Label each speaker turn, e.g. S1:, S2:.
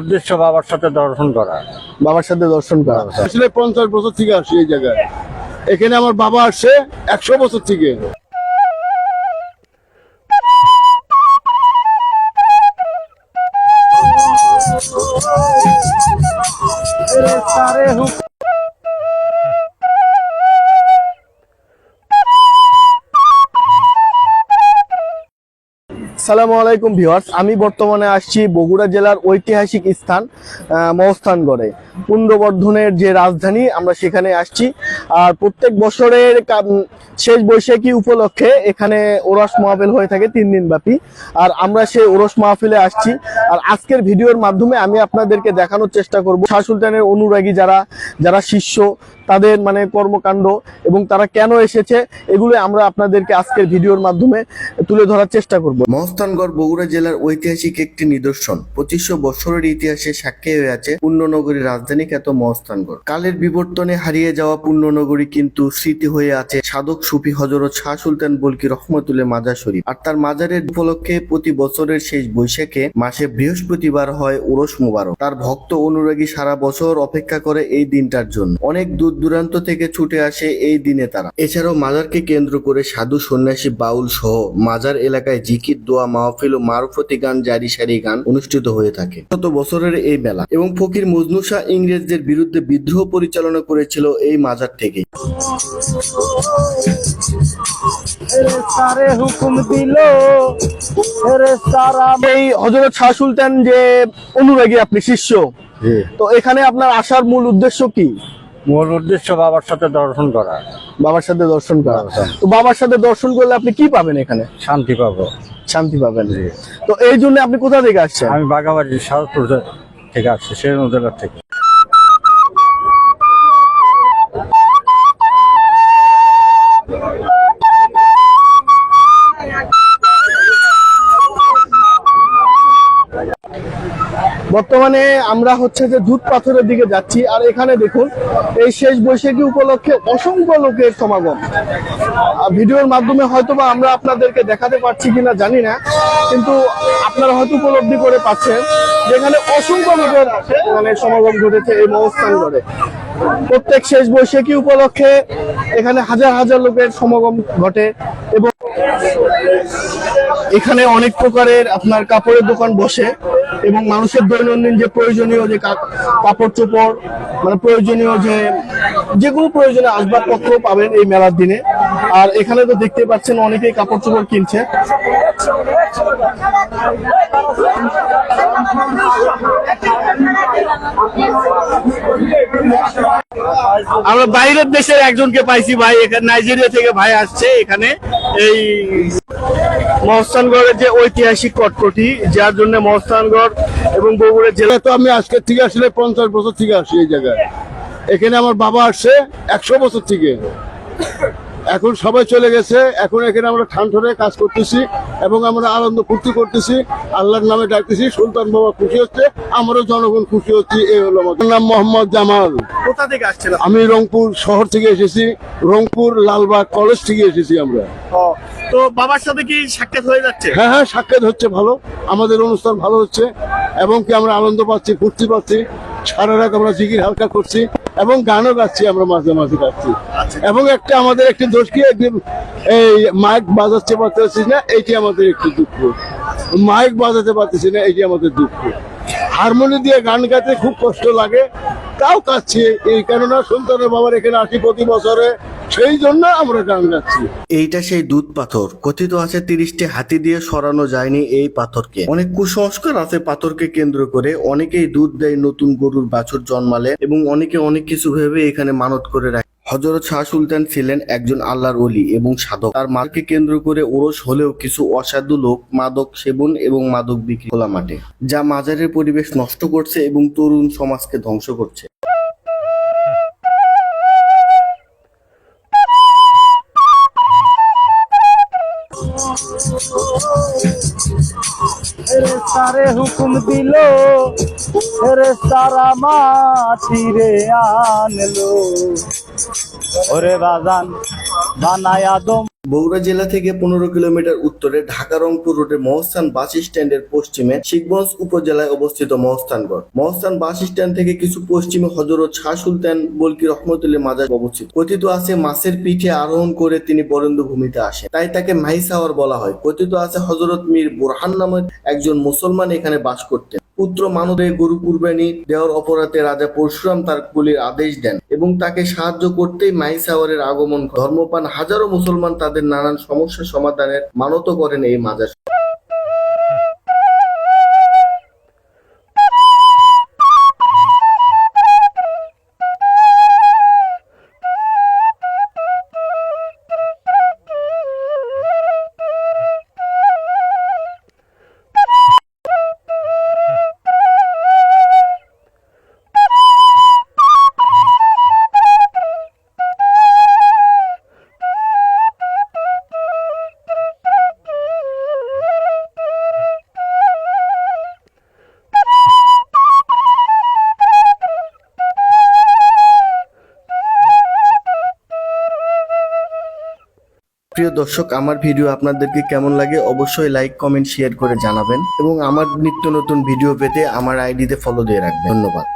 S1: উদ্দেশ্য বাবার সাথে দর্শন করা।
S2: বাবার সাথে দর্শন করা।
S3: আসলে পঞ্চাশ বছর থেকে আসি এই জায়গায়। এখানে আমার বাবা আসে একশো বছর থেকে।
S2: সালামু আলাইকুম ভিউয়ার্স, আমি বর্তমানে আসছি বগুড়া জেলার ঐতিহাসিক স্থান মহস্থানগড়ে পুণ্ডবর্ধনের যে রাজধানী, আমরা সেখানে আসছি। আর প্রত্যেক বছরের শেষ বৈশাখী উপলক্ষে এখানে ওরস মাহফিল হয়ে থাকে তিন দিন ব্যাপী। আর আমরা সেই ওরস মাহফিলে আসছি। আর আজকের ভিডিওর মাধ্যমে আমি আপনাদেরকে দেখানোর চেষ্টা করব। শাহ সুলতানের অনুরাগী যারা যারা শিষ্য, তাদের মানে কর্মকাণ্ড এবং তারা কেন এসেছে, এগুলো আমরা আপনাদেরকে আজকের ভিডিওর মাধ্যমে তুলে ধরার চেষ্টা করব।
S4: মহস্থানগড় বগুড়া জেলার ঐতিহাসিক একটি নিদর্শন। পঁচিশশো বছরের ইতিহাসে সাক্ষী হয়ে আছে পুণ্যনগরীর রাজধানী খ্যাত মহস্থানগড়। কালের বিবর্তনে হারিয়ে যাওয়া পুণ্যনগরী কিন্তু স্মৃতি হয়ে আছে সাধক সুফি হজরত শাহ সুলতান বলকি রহমতুল্লাহ মাজার শরীফ। আর তার মাজারের উপলক্ষে প্রতি বছরের শেষ বৈশাখে মাসে বৃহস্পতিবার হয় ওরস মুবারক। তার ভক্ত অনুরাগী সারা বছর অপেক্ষা করে এই দিনটার জন্য। অনেক দূর দূরান্ত থেকে ছুটে আসে এই দিনে তারা। এছাড়াও মাজারকে কেন্দ্র করে সাধু সন্ন্যাসী বাউল সহ মাজার এলাকায় জিকির, দোয়া মাহফিল ও মারফতি গান জারি সারি গান অনুষ্ঠিত হয়ে থাকে। গত বছরের এই মেলা এবং ফকির মজনুসা ইংরেজদের বিরুদ্ধে বিদ্রোহ পরিচালনা করেছিল এই মাজার থেকে
S2: এই হজরত শাহ সুলতান যে অনুরাগী আপনি শিষ্য তো এখানে আপনার আসার মূল উদ্দেশ্য কি?
S1: মূল উদ্দেশ্য বাবার সাথে দর্শন করা।
S2: বাবার সাথে দর্শন করা। তো বাবার সাথে দর্শন করলে আপনি কি পাবেন এখানে?
S1: শান্তি পাবো।
S2: শান্তি পাবেন। তো এই জন্য আপনি কোথা থেকে আসছেন?
S1: আমি বাগাবাড়ি সারপুর থেকে আসছি সেই জেলার থেকে।
S2: বর্তমানে আমরা হচ্ছে যে দুধ পাথরের দিকে যাচ্ছি, আর এখানে দেখুন, এই শেষ বৈশাখী উপলক্ষে অসংখ্য লোকের সমাগম। ভিডিওর মাধ্যমে হয়তো বা আমরা আপনাদেরকে দেখাতে পারছি কিনা জানি না, কিন্তু আপনারা হয়তো উপলব্ধি করে পাচ্ছেন যেখানে অসংখ্য লোকের মানে সমাগম ঘটেছে এই মহস্থান করে প্রত্যেক শেষ বৈশাখী উপলক্ষে এখানে হাজার হাজার লোকের সমাগম ঘটে এবং এখানে অনেক প্রকারের আপনার কাপড়ের দোকান বসে এবং মানুষের দৈনন্দিন যে প্রয়োজনীয় যে কাপড় চোপড় মানে প্রয়োজনীয় যে যেগুলো প্রয়োজনীয় আসবাবপত্র পাবেন এই মেলার দিনে। আর এখানে তো দেখতে পাচ্ছেন অনেকেই কাপড় চোপড় কিনছে। আমরা বাইরের দেশের একজনকে পাইছি ভাই এখানে নাইজেরিয়া থেকে ভাই আসছে এখানে। এই মহস্থানগড়ের যে ঐতিহাসিক কটকটি, যার জন্য মহস্থানগড় এবং বগুড়া জেলা
S3: তো আমি আজকে থেকে আসলে পঞ্চাশ বছর থেকে আসি এই জায়গায়। এখানে আমার বাবা আসছে একশো বছর থেকে এখন সবাই চলে গেছে এখন এখানে আমরা ঠান ঠনে কাজ করতেছি এবং আমরা আনন্দ ফুর্তি করতেছি। আল্লাহর নামে ডাকতেছি সুলতান বাবা খুশি হচ্ছে আমারও জনগণ খুশি হচ্ছে এই হলো আমার নাম মোহাম্মদ জামাল।
S2: কোথা থেকে আসছেন
S3: আমি রংপুর শহর থেকে এসেছি রংপুর লালবাগ কলেজ থেকে এসেছি আমরা।
S2: তো বাবার সাথে কি সাক্ষাৎ হয়ে যাচ্ছে?
S3: হ্যাঁ হ্যাঁ সাক্ষাৎ হচ্ছে ভালো আমাদের অনুষ্ঠান ভালো হচ্ছে এবং কি আমরা আনন্দ পাচ্ছি ফুর্তি পাচ্ছি সারা রাত আমরা জিকির হালকা করছি এবং গানও গাচ্ছি, আমরা মাঝে মাঝে গাচ্ছি। এবং একটা আমাদের একটি দোষ কি এই মাইক বাজাচ্ছে পারতেছি না, এটি আমাদের একটি দুঃখ। মাইক বাজাতে পারতেছি না, এটি আমাদের দুঃখ। হারমোনি দিয়ে গান গাইতে খুব কষ্ট লাগে, তাও কাচ্ছি এই কেননা সন্তানের বাবার এখানে আসি প্রতি বছরে সেই জন্য আমরা গান গাচ্ছি।
S4: এইটা সেই দুধ পাথর। কথিত আছে তিরিশটি হাতি দিয়ে সরানো যায়নি এই পাথরকে। অনেক কুসংস্কার আছে পাথরকে কেন্দ্র করে। অনেকেই দুধ দেয় নতুন গরুর বাছুর জন্মালে এবং অনেকে অনেক কিছু ভেবে এখানে মানত করে রাখে। হজরত শাহ সুলতান ছিলেন একজন আল্লাহর অলি এবং সাধক। তার মাকে কেন্দ্র করে ওরস হলেও কিছু অসাধু লোক মাদক সেবন এবং মাদক বিক্রি খোলা মাঠে, যা মাজারের পরিবেশ নষ্ট করছে এবং তরুণ সমাজকে ধ্বংস করছে।
S2: সারে হুকুম দিল সারা মাটি রে আনলো। ওরে বাজান
S4: বগুড়া জেলা থেকে পনেরো কিলোমিটার উত্তরে ঢাকা রংপুর রোডের মহস্থান বাস স্ট্যান্ডের পশ্চিমে শিখগঞ্জ উপজেলায় অবস্থিত মহস্থানগড় মহস্থান বাস স্ট্যান্ড থেকে কিছু পশ্চিমে হজরত শাহ সুলতান বলকি রহমতুল্লাহ মাজার অবস্থিত। কথিত আছে, মাছের পিঠে আরোহণ করে তিনি বরেন্দ্র ভূমিতে আসেন। তাই তাকে মাইসাওয়ার বলা হয়। কথিত আছে, হজরত মীর বোরহান নামের একজন মুসলমান এখানে বাস করতেন। পুত্র মানদে গরু কুরবানি দেওয়ার অপরাধে রাজা পরশুরাম তার কুলির আদেশ দেন এবং তাকে সাহায্য করতেই মাইসাওয়ারের আগমন। ধর্মপান হাজারো মুসলমান তাদের নানান সমস্যা সমাধানের মানত করেন এই মাজার প্রিয় দর্শক, আমার ভিডিও আপনাদেরকে কেমন লাগে অবশ্যই লাইক কমেন্ট শেয়ার করে জানাবেন এবং আমার নিত্য নতুন ভিডিও পেতে আমার আইডিতে ফলো দিয়ে রাখবেন। ধন্যবাদ।